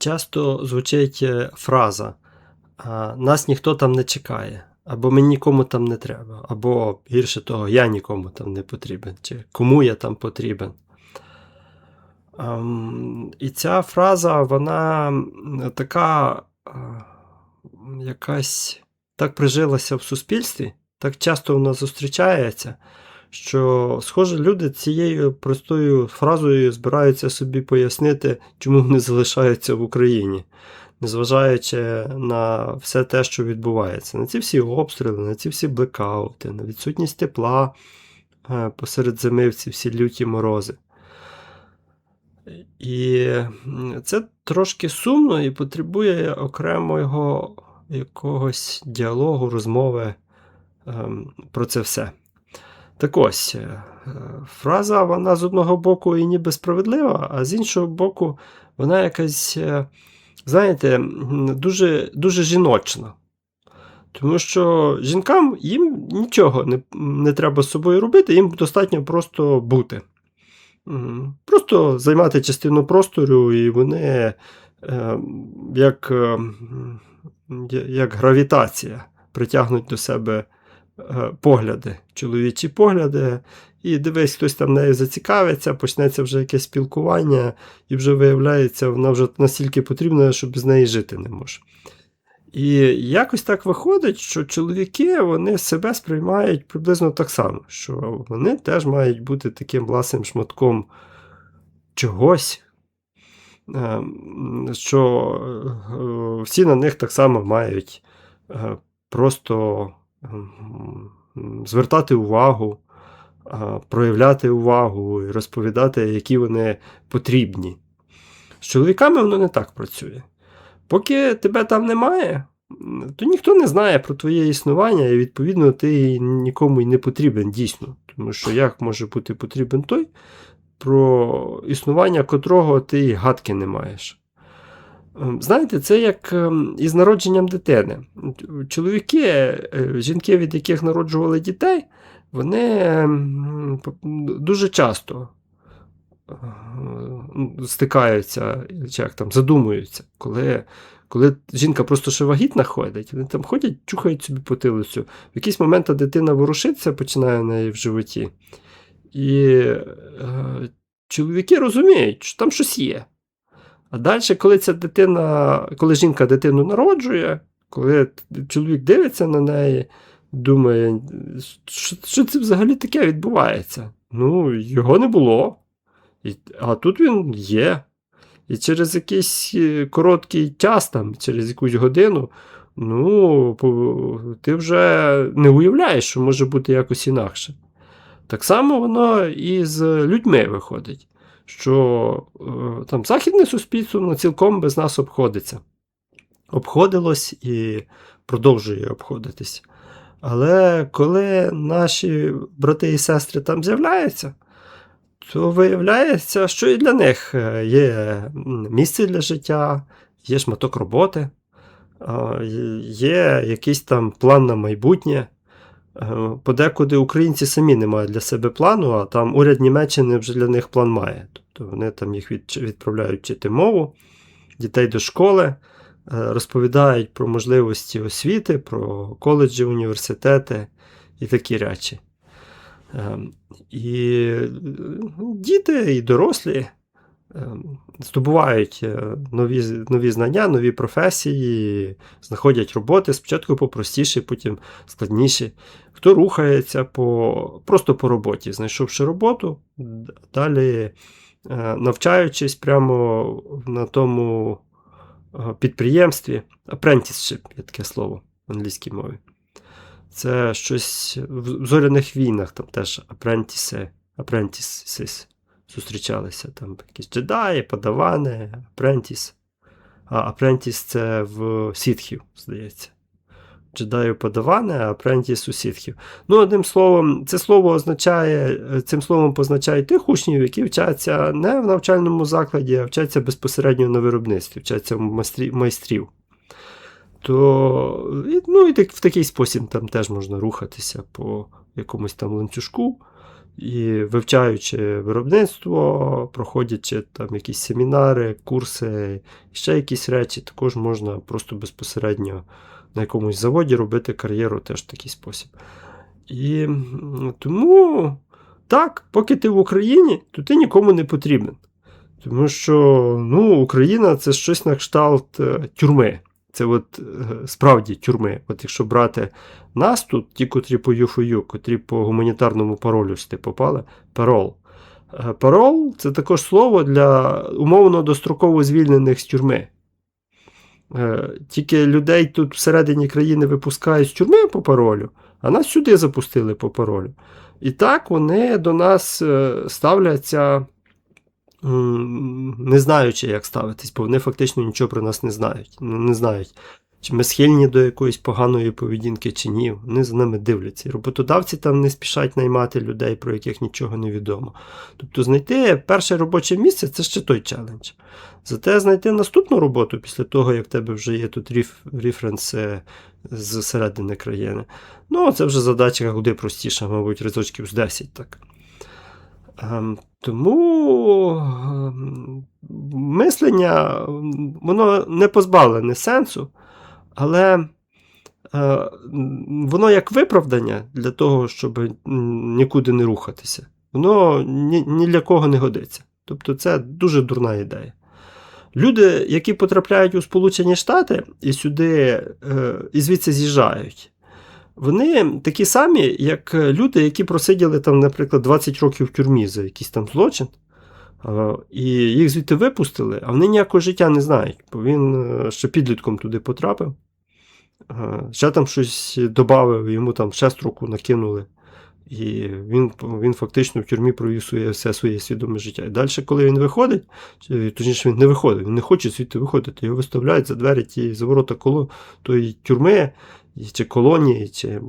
часто звучить е, фраза Нас ніхто там не чекає, або ми нікому там не треба, або гірше того, я нікому там не потрібен, чи кому я там потрібен. Ем, І ця фраза, вона така якась так прижилася в суспільстві, так часто вона зустрічається, що, схоже, люди цією простою фразою збираються собі пояснити, чому вони залишаються в Україні, незважаючи на все те, що відбувається, на ці всі обстріли, на ці всі блекаути, на відсутність тепла е, посеред зими в ці всі люті морози. І це трошки сумно і потребує окремого якогось діалогу, розмови ем, про це все. Так ось, е, фраза, вона з одного боку і ніби справедлива, а з іншого боку, вона якась, е, знаєте, дуже, дуже жіночна. Тому що жінкам їм нічого не, не треба з собою робити, їм достатньо просто бути. Просто займати частину простору, і вони е, як, як гравітація притягнуть до себе погляди, чоловічі погляди. І дивись, хтось там нею зацікавиться, почнеться вже якесь спілкування, і вже виявляється, вона вже настільки потрібна, що без неї жити не може. І якось так виходить, що чоловіки вони себе сприймають приблизно так само, що вони теж мають бути таким власним шматком чогось, ем, що е, всі на них так само мають е, просто звертати увагу, проявляти увагу і розповідати, які вони потрібні. З чоловіками воно не так працює. Поки тебе там немає, то ніхто не знає про твоє існування, і відповідно ти нікому й не потрібен дійсно. Тому що як може бути потрібен той, про існування котрого ти гадки не маєш. Ем, Знаєте, це як ем, із народженням дитини. Чоловіки, е, жінки, від яких народжували дітей, вони ем, дуже часто е, стикаються, чи як там, задумуються, коли, коли жінка просто ще вагітна ходить, вони там ходять, чухають собі потилицю. В якийсь момент дитина ворушиться, починає в неї в животі. І е, чоловіки розуміють, що там щось є. А далі, коли ця дитина, коли жінка дитину народжує, коли чоловік дивиться на неї, думає, що, що це взагалі таке відбувається? Ну, його не було. І, а тут він є. І через якийсь е, короткий час, там, через якусь годину, ну, ти вже не уявляєш, що може бути якось інакше. Так само воно і з людьми виходить, що е, там західне суспільство воно цілком без нас обходиться. Обходилось і продовжує обходитись. Але коли наші брати і сестри там з'являються, то виявляється, що і для них е, є місце для життя, є шматок роботи, є якийсь там план на майбутнє. Е, Подекуди українці самі не мають для себе плану, а там уряд Німеччини вже для них план має. Тобто вони там їх відправляють вчити мову, дітей до школи, е, розповідають про можливості освіти, про коледжі, університети і такі речі. Ем, І е, діти, і дорослі здобувають е, нові, нові знання, нові професії, знаходять роботи спочатку попростіші, потім складніші. Хто рухається по, просто по роботі, знайшовши роботу, далі е, навчаючись прямо на тому е, підприємстві, apprenticeship є таке слово в англійській мові. Це щось в зоряних війнах, там теж apprentice, apprentices зустрічалися. Там якісь джедаї, подавани, apprentice. А apprentice це в сітхів, здається. Джедаю подаване, а apprentice у сітхів. Ну, одним словом, це слово означає, цим словом позначають тих учнів, які вчаться не в навчальному закладі, а вчаться безпосередньо на виробництві, вчаться майстрів. То, ну, і так, в такий спосіб там теж можна рухатися по якомусь там ланцюжку І вивчаючи виробництво, проходячи там якісь семінари, курси, ще якісь речі, також можна просто безпосередньо на якомусь заводі робити кар'єру теж в такий спосіб. І тому так, поки ти в Україні, то ти нікому не потрібен. Тому що ну, Україна це щось на кшталт е, тюрми. Це от е, справді тюрми. От якщо брати нас тут, ті, котрі по ЮФОЮ, котрі по гуманітарному паролю сюди попали, парол. Е, Парол це також слово для умовно достроково звільнених з тюрми. Е, Тільки людей тут всередині країни випускають з тюрми по паролю, а нас сюди запустили по паролю. І так вони до нас ставляться, не знаючи, як ставитись, бо вони фактично нічого про нас не знають. Ну, Не знають, чи ми схильні до якоїсь поганої поведінки, чи ні. Вони за нами дивляться. Роботодавці там не спішать наймати людей, про яких нічого не відомо. Тобто знайти перше робоче місце це ще той челендж. Зате знайти наступну роботу після того, як в тебе вже є тут реф, референси з середини країни. Ну, це вже задача куди простіша, мабуть, разочків з 10 так. Тому ем, мислення, воно не позбавлене сенсу, але е, воно як виправдання для того, щоб нікуди не рухатися, воно ні, ні для кого не годиться. Тобто це дуже дурна ідея. Люди, які потрапляють у Сполучені Штати і сюди, е, і звідси з'їжджають, вони такі самі, як люди, які просиділи там, наприклад, 20 років в тюрмі за якийсь там злочин, е, і їх звідти випустили, а вони ніякого життя не знають, бо він е, ще підлітком туди потрапив. е, Ще там щось додав, йому там ще строку накинули. І він, він фактично в тюрмі провів своє, все своє свідоме життя. І далі, коли він виходить, точніше, він не виходить, він не хоче звідти виходити, його виставляють за двері ті за ворота коло тої тюрми, і- чи колонії, чи,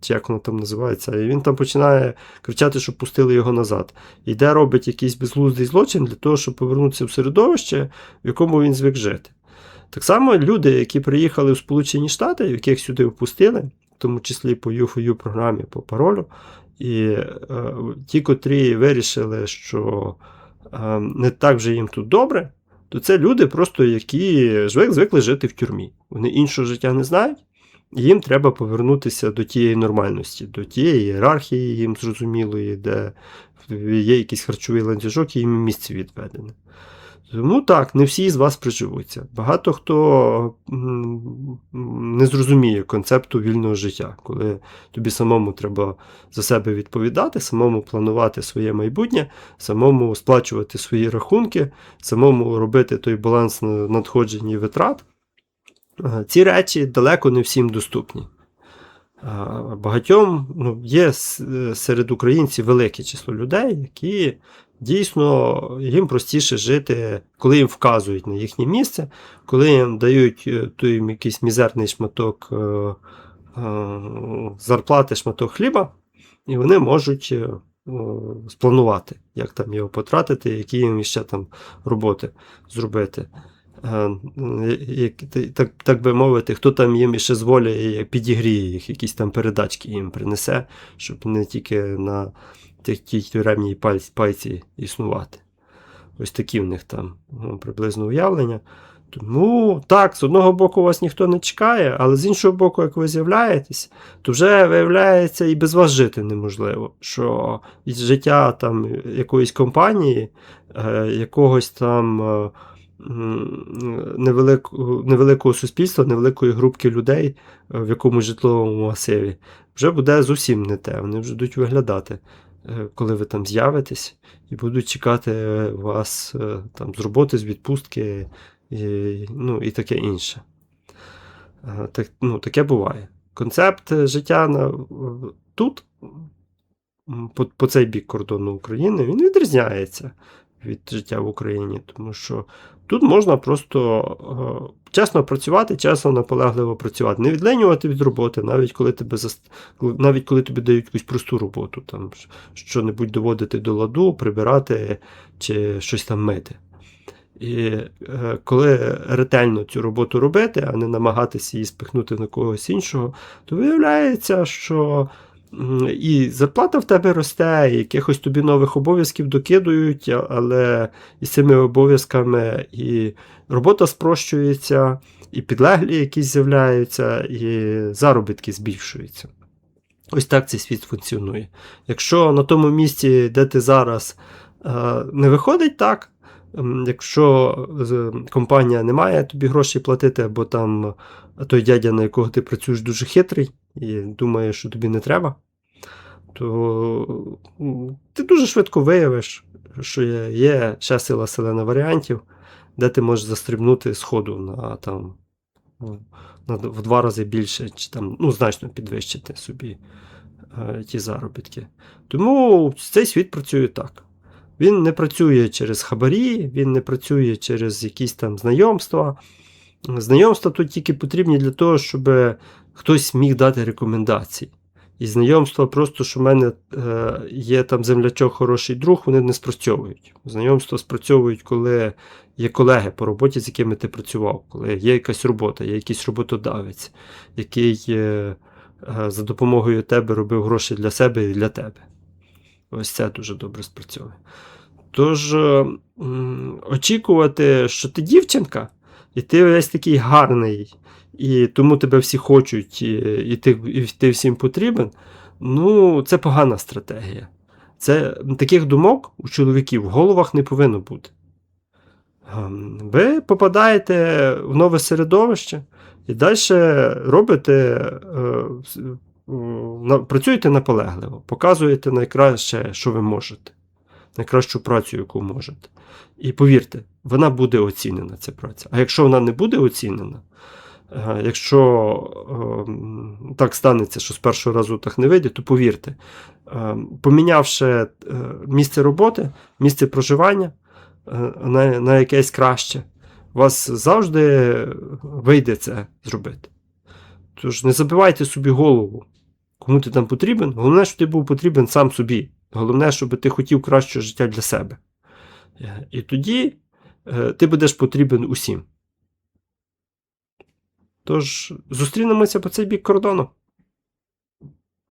чи як воно там називається. І він там починає кричати, щоб пустили його назад. Йде, робить якийсь безглуздий злочин для того, щоб повернутися в середовище, в якому він звик жити. Так само люди, які приїхали в Сполучені Штати, яких сюди впустили, в тому числі по UFOU програмі по паролю, і е, ті, котрі вирішили, що е, не так вже їм тут добре, то це люди, просто які звик, звикли жити в тюрмі. Вони іншого життя не знають, і їм треба повернутися до тієї нормальності, до тієї ієрархії їм зрозумілої, де є якийсь харчовий ланцюжок, і їм місце відведене. Тому так, не всі з вас приживуться. Багато хто не зрозуміє концепту вільного життя, коли тобі самому треба за себе відповідати, самому планувати своє майбутнє, самому сплачувати свої рахунки, самому робити той баланс на надходжень і витрат. Е, Ці речі далеко не всім доступні. Багатьом ну, є е, серед українців велике число людей, які дійсно їм простіше жити, коли їм вказують на їхнє місце, коли їм дають е, той якийсь мізерний шматок е, е, зарплати, шматок хліба, і вони можуть е, е, спланувати, як там його потратити, які їм ще там роботи зробити. Е, Так, так би мовити, хто там їм іще з волі підігріє їх, якісь там передачки їм принесе, щоб не тільки на тій тюремній пайці існувати. Ось такі в них там ну, приблизно уявлення. Тому так, з одного боку вас ніхто не чекає, але з іншого боку, як ви з'являєтесь, то вже виявляється і без вас жити неможливо. Що життя там якоїсь компанії, е, якогось там. Невелику- невеликого суспільства, невеликої групки людей е, в якомусь житловому масиві, вже буде зовсім не те. Вони вже будуть виглядати, е, коли ви там з'явитесь, і будуть чекати вас е, там, з роботи, з відпустки і, ну, і таке інше. Так, ну, таке буває. Концепт життя на, тут, по, по цей бік кордону України, він відрізняється від життя в Україні, тому що тут можна просто е, чесно працювати, чесно наполегливо працювати, не відленювати від роботи, навіть коли тебе коли- навіть коли тобі дають якусь просту роботу, там що-небудь доводити до ладу, прибирати чи щось там мити. І е, коли ретельно цю роботу робити, а не намагатися її спихнути на когось іншого, то виявляється, що і зарплата в тебе росте, і якихось тобі нових обов'язків докидують, але із цими обов'язками і робота спрощується, і підлеглі якісь з'являються, і заробітки збільшуються. Ось так цей світ функціонує. Якщо на тому місці, де ти зараз, е, не виходить так, якщо компанія не має тобі грошей платити, або там той дядя, на якого ти працюєш, дуже хитрий і думає, що тобі не треба, то ти дуже швидко виявиш, що є, є ще сила селена варіантів, де ти можеш застрибнути з ходу на там на, в два рази більше, чи там, ну, значно підвищити собі е, ті заробітки. Тому цей світ працює так. Він не працює через хабарі, він не працює через якісь там знайомства. Знайомства тут тільки потрібні для того, щоб хтось міг дати рекомендації. І знайомства просто, що в мене е, є там землячок, хороший друг, вони не спрацьовують. Знайомства спрацьовують, коли є колеги по роботі, з якими ти працював, коли є якась робота, є якийсь роботодавець, який е, е, за допомогою тебе робив гроші для себе і для тебе. Ось це дуже добре спрацьовує. Тож, очікувати, що ти дівчинка, і ти весь такий гарний, і тому тебе всі хочуть, і, і, ти, і ти всім потрібен. Ну, це погана стратегія. Це таких думок у чоловіків в головах не повинно бути. Ем, Ви попадаєте в нове середовище і далі робите, е, працюєте наполегливо, показуєте найкраще, що ви можете, найкращу працю, яку можете. І повірте, вона буде оцінена, ця праця. А якщо вона не буде оцінена, е, якщо ем, так станеться, що з першого разу так не вийде, то повірте, ем, помінявши е, місце роботи, місце проживання е, на, якесь краще, у вас завжди вийде це зробити. Тож не забивайте собі голову, кому ти там потрібен. Головне, щоб ти був потрібен сам собі. Головне, щоб ти хотів кращого життя для себе. Е, І тоді е, ти будеш потрібен усім. Тож зустрінемося по цей бік кордону.